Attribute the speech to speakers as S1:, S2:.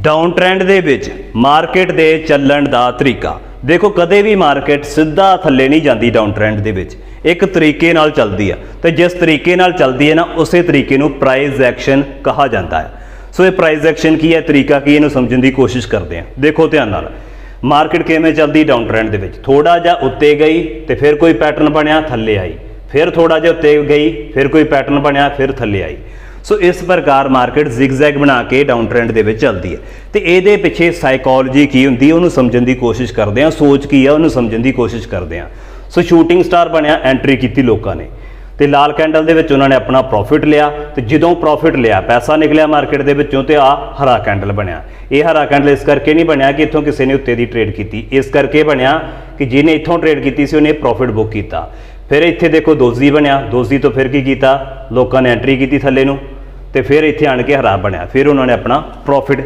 S1: Down trend ਦੇ ਵਿੱਚ market ਦੇ ਚੱਲਣ ਦਾ ਤਰੀਕਾ। ਦੇਖੋ, ਕਦੇ ਵੀ ਮਾਰਕੀਟ ਸਿੱਧਾ ਥੱਲੇ ਨਹੀਂ ਜਾਂਦੀ ਡਾਊਨ ਟ੍ਰੈਂਡ ਦੇ ਵਿੱਚ। ਇੱਕ ਤਰੀਕੇ ਨਾਲ ਚੱਲਦੀ ਆ। ਤੇ ਜਿਸ ਤਰੀਕੇ ਨਾਲ ਚੱਲਦੀ ਹੈ ਨਾ, ਉਸੇ ਤਰੀਕੇ ਨੂੰ ਪ੍ਰਾਈਸ ਐਕਸ਼ਨ ਕਹਾ ਜਾਂਦਾ ਹੈ। ਸੋ ਇਹ ਪ੍ਰਾਈਸ ਐਕਸ਼ਨ ਕੀ ਹੈ? ਤਰੀਕਾ ਕੀ ਇਹਨੂੰ ਸਮਝਣ ਦੀ ਕੋਸ਼ਿਸ਼ ਕਰਦੇ ਹਾਂ। ਦੇਖੋ ਧਿਆਨ ਨਾਲ। ਮਾਰਕੀਟ ਕਿਵੇਂ ਚੱਲਦੀ ਡਾਊਨ ਟ੍ਰੈਂਡ ਦੇ ਵਿੱਚ? ਥੋੜਾ ਜਿਹਾ ਉੱਤੇ ਗਈ, ਤੇ ਫਿਰ ਕੋਈ ਪੈਟਰਨ ਬਣਿਆ, ਥੱਲੇ ਆਈ। ਫਿਰ ਥੋੜਾ ਜਿਹਾ ਉੱਤੇ ਗਈ, ਫਿਰ ਕੋਈ ਪੈਟਰਨ ਬਣਿਆ, ਫਿਰ ਥੱਲੇ ਆਈ। ਸੋ ਇਸ ਪ੍ਰਕਾਰ ਮਾਰਕੀਟ ਜ਼ਿਗਜ਼ੈਗ ਬਣਾ ਕੇ ਡਾਊਨ ਟ੍ਰੈਂਡ ਦੇ ਵਿੱਚ ਚੱਲਦੀ ਹੈ। ਤੇ ਇਹਦੇ ਪਿੱਛੇ ਸਾਈਕੋਲੋਜੀ ਕੀ ਹੁੰਦੀ ਹੈ, ਉਹਨੂੰ ਸਮਝਣ ਦੀ ਕੋਸ਼ਿਸ਼ ਕਰਦੇ ਹਾਂ। ਸੋਚ ਕੀ ਆ ਉਹਨੂੰ ਸਮਝਣ ਦੀ ਕੋਸ਼ਿਸ਼ ਕਰਦੇ ਹਾਂ। ਸੋ ਸ਼ੂਟਿੰਗ ਸਟਾਰ ਬਣਿਆ ਐਂਟਰੀ ਕੀਤੀ ਲੋਕਾਂ ਨੇ। ਤੇ ਲਾਲ ਕੈਂਡਲ ਦੇ ਵਿੱਚ ਉਹਨਾਂ ਨੇ ਆਪਣਾ ਪ੍ਰੋਫਿਟ ਲਿਆ ਤੇ ਜਦੋਂ ਪ੍ਰੋਫਿਟ ਲਿਆ, ਪੈਸਾ ਨਿਕਲਿਆ ਮਾਰਕੀਟ ਦੇ ਵਿੱਚੋਂ ਤੇ ਆ ਹਰਾ ਕੈਂਡਲ ਬਣਿਆ। ਇਹ ਹਰਾ ਕੈਂਡਲ ਇਸ ਕਰਕੇ ਨਹੀਂ ਬਣਿਆ ਕਿ ਇੱਥੋਂ ਕਿਸੇ ਨੇ ਉੱਤੇ ਦੀ ਟ੍ਰੇਡ ਕੀਤੀ। ਇਸ ਕਰਕੇ ਬਣਿਆ ਕਿ ਜਿਹਨੇ ਇੱਥੋਂ ਟ੍ਰੇਡ ਕੀਤੀ ਸੀ, ਉਹਨੇ ਪ੍ਰੋਫਿਟ ਬੁੱਕ ਕੀਤਾ। ਫਿਰ ਇੱਥੇ ਦੇਖੋ ਦੋਜ਼ੀ ਬਣਿਆ। ਦੋਜ਼ੀ ਤੋਂ ਫਿਰ ਕੀ ਕੀਤਾ? ਲੋਕਾਂ ਨੇ ਐਂਟਰੀ ਕੀਤੀ ਥੱਲੇ ਨੂੰ ਤੇ ਫਿਰ ਇੱਥੇ ਆਣ ਕੇ ਹਰਾ ਬਣਿਆ। ਫਿਰ ਉਹਨਾਂ ਨੇ ਆਪਣਾ ਪ੍ਰੋਫਿਟ